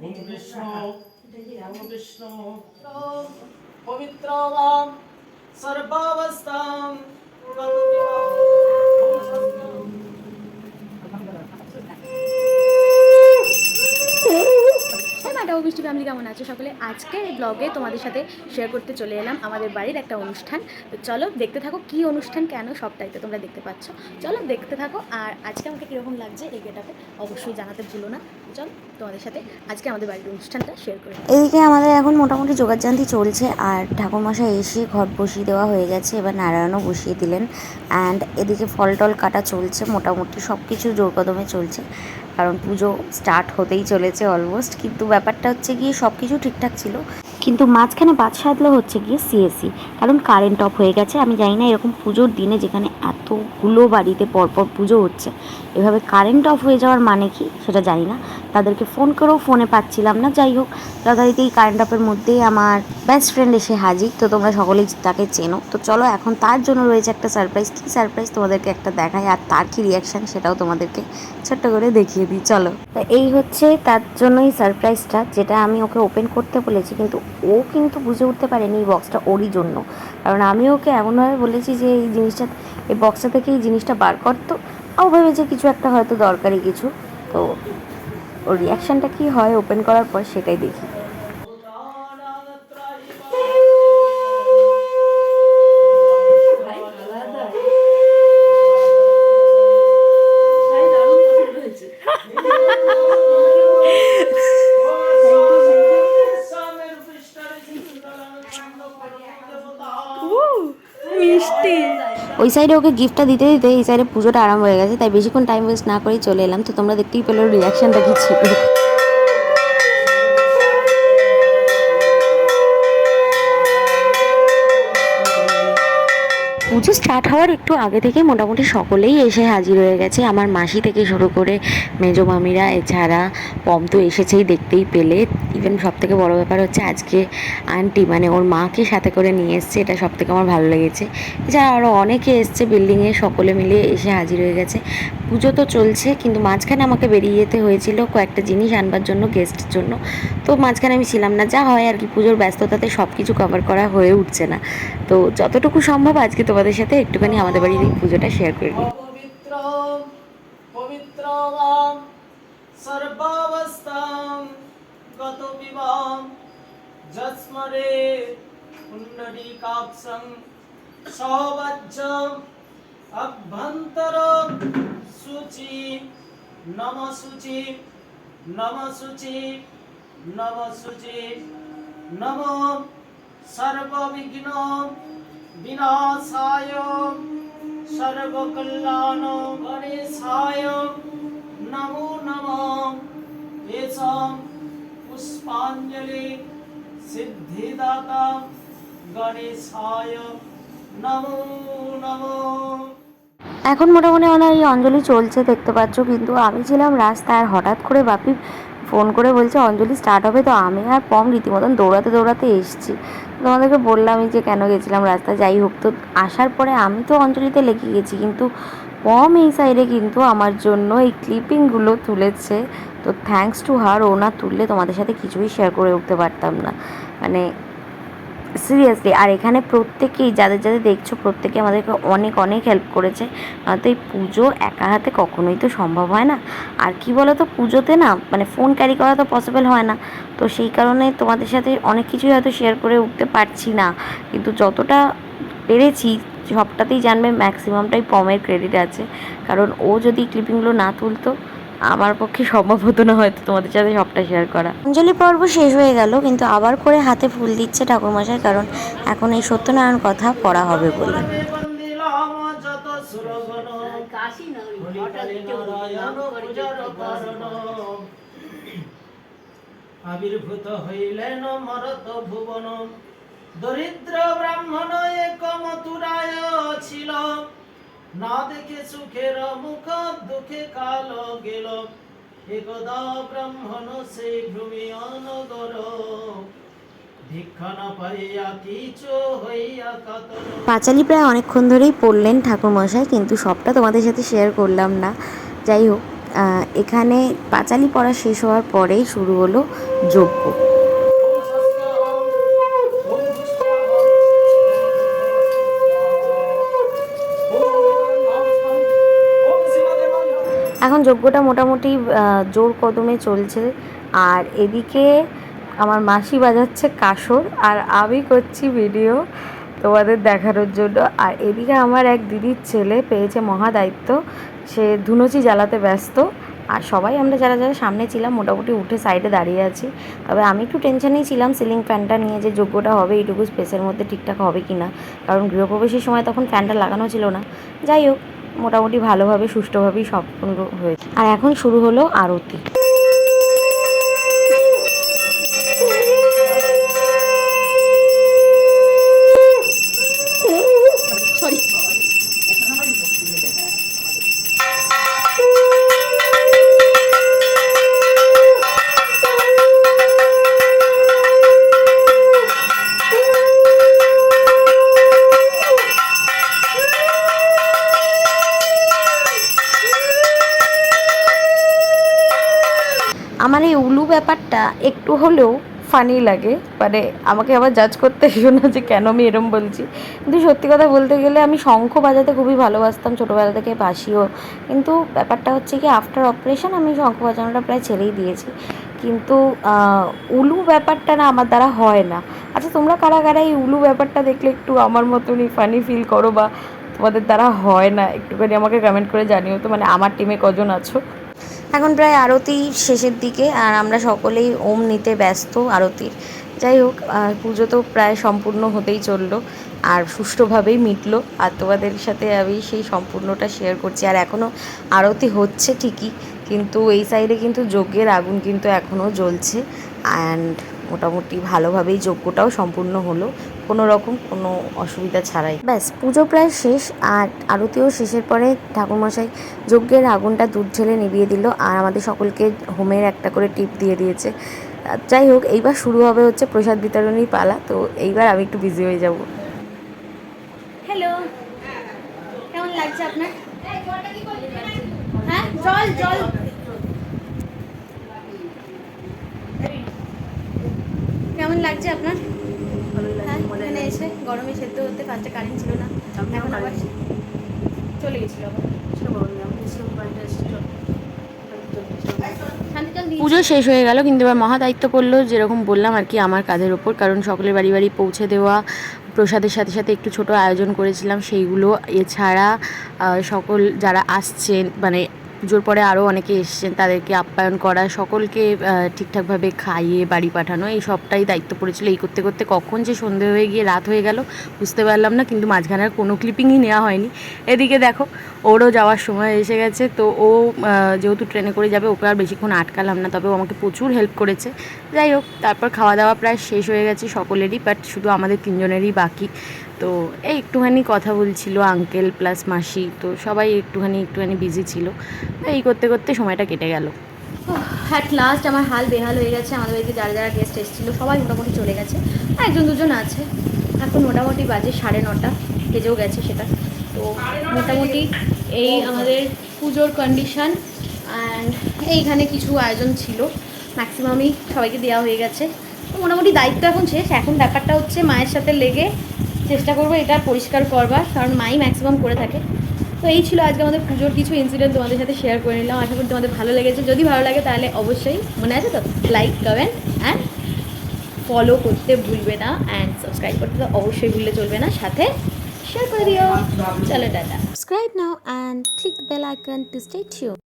ওম বিষ্ণু ওম ওম পবিত্রবাম madam Brishti family কেমন আছো সকলে? আজকে এই ব্লগে তোমাদের সাথে শেয়ার করতে চলে এলাম আমাদের বাড়ির একটা অনুষ্ঠান। তো চলো দেখতে থাকো কি অনুষ্ঠান, কেন সবটাই তো তোমরা দেখতে পাচ্ছ। চলো দেখতে থাকো আর আজকে আমাকে কীরকম লাগছে এই গেটাপে অবশ্যই জানাতে ভুলো না। চলো তোমাদের সাথে আজকে আমাদের বাড়ির অনুষ্ঠানটা শেয়ার করে এদিকে আমাদের এখন মোটামুটি যোগাযান্তি চলছে আর ঠাকুরমশাই এসে ঘট বসিয়ে দেওয়া হয়ে গেছে, এবার নারায়ণও বসিয়ে দিলেন। অ্যান্ড এদিকে ফল টল কাটা চলছে, মোটামুটি সব কিছু জোর কদমে চলছে। কারণ পুজো স্টার্ট হতেই চলেছে অলমোস্ট কিন্তু ব্যাপারটা হচ্ছে গিয়ে সব কিছু ঠিকঠাক ছিল। কিন্তু মাঝখানে বাদ সাধলো হচ্ছে গিয়ে সিএসসি কারণ কারেন্ট অফ হয়ে গেছে। আমি জানি না এরকম পুজোর দিনে যেখানে এতগুলো বাড়িতে পরপর পুজো হচ্ছে, এভাবে কারেন্ট অফ হয়ে যাওয়ার মানে কি সেটা জানি না। তাদেরকে ফোন করেও ফোনে পাচ্ছিলাম না। যাই হোক, যথারীতি এই কারেন্ট অফের মধ্যেই আমার বেস্ট ফ্রেন্ড এসে হাজির। তো তোমরা সকলেই তাকে চেনো। তো চলো এখন তার জন্য রয়েছে একটা সারপ্রাইজ কী সারপ্রাইজ তোমাদেরকে একটা দেখায় আর তার কী রিয়াকশান সেটাও তোমাদেরকে ছোট্ট করে দেখিয়ে দিই। চলো। তো এই হচ্ছে তার জন্যই সারপ্রাইজটা যেটা আমি ওকে ওপেন করতে বলেছি। কিন্তু ও কিন্তু বুঝে উঠতে পারেনি এই বক্সটা ওরই জন্য কারণ আমি ওকে এমনভাবে বলেছি যে এই জিনিসটা এই বক্সটা থেকে এই জিনিসটা বার করতো ও ভেবেছে কিছু একটা হয়তো দরকারি কিছু তো ওর রিয়াকশানটা কী হয় ওপেন করার পর সেটাই দেখি ওই সাইডে ওকে গিফটটা দিতে দিতে এই সাইডে পুজোটা আরাম হয়ে গেছে, তাই বেশিক্ষণ টাইম ওয়েস্ট না করেই চলে এলাম। তো তোমরা দেখতেই পেল রিয়াকশানটা কী ছিল। পুজো স্টার্ট হওয়ার একটু আগে থেকে মোটামুটি সকলেই এসে হাজির হয়ে গেছে। আমার মাসি থেকে শুরু করে মেজো মামিরা, এছাড়া পম তো এসেছেই দেখতেই পেলে। ইভেন সব থেকে বড়ো ব্যাপার হচ্ছে আজকে আন্টি মানে ওর মাকে সাথে করে নিয়ে এসছে, এটা সব থেকে আমার ভালো লেগেছে। এছাড়া আরও অনেকে এসছে বিল্ডিংয়ে সকলে মিলে এসে হাজির হয়ে গেছে। পুজো তো চলছে, কিন্তু মাঝখানে আমাকে বেরিয়ে যেতে হয়েছিল কয়েকটা জিনিস আনবার জন্য গেস্টের জন্য। তো মাঝখানে আমি ছিলাম না, যা হয় আর কি, পুজোর ব্যস্ততাতে সব কিছু কভার করা হয়ে উঠছে না। তো যতটুকু সম্ভব আজকে তোমাদের সাথে একটুখানি আমাদের বাড়ির এই পুজোটা শেয়ার করে নিই सौवत्सं सौवज्ज अभ्यंतर सूचि नम सूचि नम सूचि नम सूचि नमो सर्वविघ्न विनाशाय, सर्वकल्याण गणेशाय, नमो नमः एषां पुष्पाञ्जलि सिद्धिदाता এখন মোটামুটি আমার এই অঞ্জলি চলছে, দেখতে পাচ্ছ, কিন্তু আমি ছিলাম রাস্তায়, আর হঠাৎ করে বাপি ফোন করে বলছে, অঞ্জলি স্টার্ট হবে। তো আমি আর পম রীতিমতন দৌড়াতে দৌড়াতে এসেছি। তোমাদেরকে বললামই যে কেন গেছিলাম রাস্তা যাই হোক। তো আসার পরে আমি তো অঞ্জলিতে লেগে গেছি, কিন্তু পম এই সাইডে কিন্তু আমার জন্য এই ক্লিপিংগুলো তুলেছে। তো থ্যাঙ্কস টু হার ও না তুললে তোমাদের সাথে কিছুই শেয়ার করে উঠতে পারতাম না। মানে সিরিয়াসলি আর এখানে প্রত্যেকেই, যাদের যাদের দেখছ, প্রত্যেকে আমাদেরকে অনেক অনেক হেল্প করেছে। নয়তো এই পুজো একা হাতে কখনোই তো সম্ভব হয় না। আর কি বলো তো পুজোতে না মানে ফোন ক্যারি করা তো পসিবল হয় না। তো সেই কারণে তোমাদের সাথে অনেক কিছুই হয়তো শেয়ার করে উঠতে পারছি না। কিন্তু যতটা পেরেছি, সবটাতেই জানবে ম্যাক্সিমামটাই পমের ক্রেডিট আছে। কারণ ও যদি ক্লিপিংগুলো না তুলতো আমার পক্ষে সম্ভব হতো না হয়তো তোমাদের সাথে সবটা শেয়ার করা। অঞ্জলি পর্ব শেষ হয়ে গেল কিন্তু আবার করে হাতে ফুল দিচ্ছে ঠাকুরমশাই কারণ এখন এই সত্যনারায়ণ কথা পড়া হবে বলে। আবির্ভূত হইলেন মরত ভুবন। দরিদ্র ব্রাহ্মণ এক মথুরায় ছিল। না দেখে সুখের মুখ, দুঃখে কাল গেল। একদা ব্রাহ্মণ, সেই ভূমি অনগর। পাঁচালি প্রায় অনেকক্ষণ ধরেই পড়লেন ঠাকুরমশাই, কিন্তু সবটা তোমাদের সাথে শেয়ার করলাম না। যাই হোক এখানে পাঁচালি পড়া শেষ হওয়ার পরেই শুরু হলো যজ্ঞ। এখন যজ্ঞটা মোটামুটি জোর কদমে চলছে। আর এদিকে আমার মাসি বাজাচ্ছে কাসর আর আমি করছি ভিডিও তোমাদের দেখানোর জন্য। আর এদিকে আমার এক দিদির ছেলে পেয়েছে মহা দায়িত্ব সে ধুনুচি জ্বালাতে ব্যস্ত। আর সবাই আমরা যারা যারা সামনে ছিলাম মোটামুটি উঠে সাইডে দাঁড়িয়ে আছি। তবে আমি একটু টেনশনেই ছিলাম সিলিং ফ্যানটা নিয়ে যে যোগ্যটা হবে, এইটুকু স্পেসের মধ্যে ঠিকঠাক হবে কি না কারণ গৃহপ্রবেশের সময় তখন ফ্যানটা লাগানো ছিল না। যাই হোক মোটামুটি ভালোভাবে সুষ্ঠুভাবেই সম্পূর্ণ হয়েছে। আর এখন শুরু হলো আরতি। উলু ব্যাপারটা একটু হলেও ফানি লাগে। মানে আমাকে আবার জাজ করতে এসো না যে কেন আমি এরম বলছি। কিন্তু সত্যি কথা বলতে গেলে আমি শঙ্খ বাজাতে খুবই ভালোবাসতাম ছোটোবেলা থেকে বাসিও কিন্তু ব্যাপারটা হচ্ছে কি আফটার অপারেশন আমি শঙ্খ বাজানোটা প্রায় ছেড়েই দিয়েছি। কিন্তু উলু ব্যাপারটা না আমার দ্বারা হয় না। আচ্ছা তোমরা কারা কারা এই উলু ব্যাপারটা দেখলে একটু আমার মতনই ফানি ফিল করো বা তোমাদের দ্বারা হয় না? একটুখানি আমাকে কমেন্ট করে জানিও তো মানে আমার টিমে কজন আছো? এখন প্রায় আরতি শেষের দিকে আর আমরা সকলেই ওম নিতে ব্যস্ত আরতির। যাই হোক পুজো তো প্রায় সম্পূর্ণ হতেই চলল আর সুষ্ঠুভাবেই মিটলো। আর তোমাদের সাথে আমি সেই সম্পূর্ণটা শেয়ার করছি। আর এখনও আরতি হচ্ছে ঠিকই, কিন্তু এই সাইডে কিন্তু যজ্ঞের আগুন কিন্তু এখনও জ্বলছে। অ্যান্ড মোটামুটি ভালোভাবেই যজ্ঞটাও সম্পূর্ণ হলো। কোনো রকম কোনো অসুবিধা ছাড়াই। ব্যাস পুজো প্রায় শেষ আর আরতিও শেষের পরে ঠাকুরমশাই যজ্ঞের আগুনটা দুধ ঢেলে নিভিয়ে দিল আর আমাদের সকলকে হোমের একটা করে টিপ দিয়ে দিয়েছে। যাই হোক এইবার শুরু হবে হচ্ছে প্রসাদ বিতরণীর পালা তো এইবার আমি একটু বিজি হয়ে যাব। হ্যালো কেমন লাগছে আপনার? হ্যাঁ জল জল। কেমন লাগছে আপনার? গরমে সেদ্ধ হতে ফার্স্টে কারেন্ট ছিল না। এখন আবার চলে গেছিল পুজো শেষ হয়ে গেল কিন্তু এবার মহা দায়িত্ব পড়ল যেরকম বললাম আর কি আমার কাঁধের ওপর কারণ সকলের বাড়ি বাড়ি পৌঁছে দেওয়া প্রসাদের সাথে সাথে একটু ছোট আয়োজন করেছিলাম সেইগুলো এছাড়া সকল যারা আসছেন মানে পুজোর পরে আরও অনেকে এসছেন তাদেরকে আপ্যায়ন করা, সকলকে ঠিকঠাকভাবে খাইয়ে বাড়ি পাঠানো, এই সবটাই দায়িত্ব পড়েছিল। এই করতে করতে কখন যে সন্ধে হয়ে গিয়ে রাত হয়ে গেল, বুঝতে পারলাম না, কিন্তু মাঝখানে আর কোনো ক্লিপিংই নেওয়া হয়নি। এদিকে দেখো, ওরও যাওয়ার সময় এসে গেছে, তো ও যেহেতু ট্রেনে করে যাবে, ওকে আর বেশিক্ষণ আটকালাম না, তবে ও আমাকে প্রচুর হেল্প করেছে। যাই হোক, তারপর খাওয়া দাওয়া প্রায় শেষ হয়ে গেছে সকলেরই বাট শুধু আমাদের তিনজনেরই বাকি। তো এই একটুখানি কথা বলছিল আঙ্কেল প্লাস মাসি, তো সবাই একটুখানি একটুখানি বিজি ছিল। তো এই করতে করতে সময়টা কেটে গেল। অ্যাট লাস্ট আমার হাল বেহাল হয়ে গেছে, আমাদের বাড়িতে যারা যারা গেস্ট এসেছিল, সবাই মোটামুটি চলে গেছে। একজন দুজন আছে। এখন মোটামুটি বাজে সাড়ে নটা বেজেও গেছে সেটা। তো মোটামুটি এই আমাদের পুজোর কন্ডিশন অ্যান্ড এইখানে কিছু আয়োজন ছিল। ম্যাক্সিমামই সবাইকে দেওয়া হয়ে গেছে। মোটামুটি দায়িত্ব এখন শেষ। এখন ব্যাপারটা হচ্ছে মায়ের সাথে লেগে চেষ্টা করব এটা পরিষ্কার করবার কারণ মাই ম্যাক্সিমাম করে থাকে। তো এই ছিল আজকে আমাদের পুজোর কিছু ইনসিডেন্ট তোমাদের সাথে শেয়ার করে নিলাম। আশা করি তোমাদের ভালো লেগেছে। যদি ভালো লাগে তাহলে অবশ্যই মনে আছে তো? লাইক কমেন্ট অ্যান্ড ফলো করতে ভুলবে না অ্যান্ড সাবস্ক্রাইব করতে তো অবশ্যই ভুললে চলবে না। সাথে শেয়ার করে দিও। চলো tata. Subscribe now and click bell to stay tuned.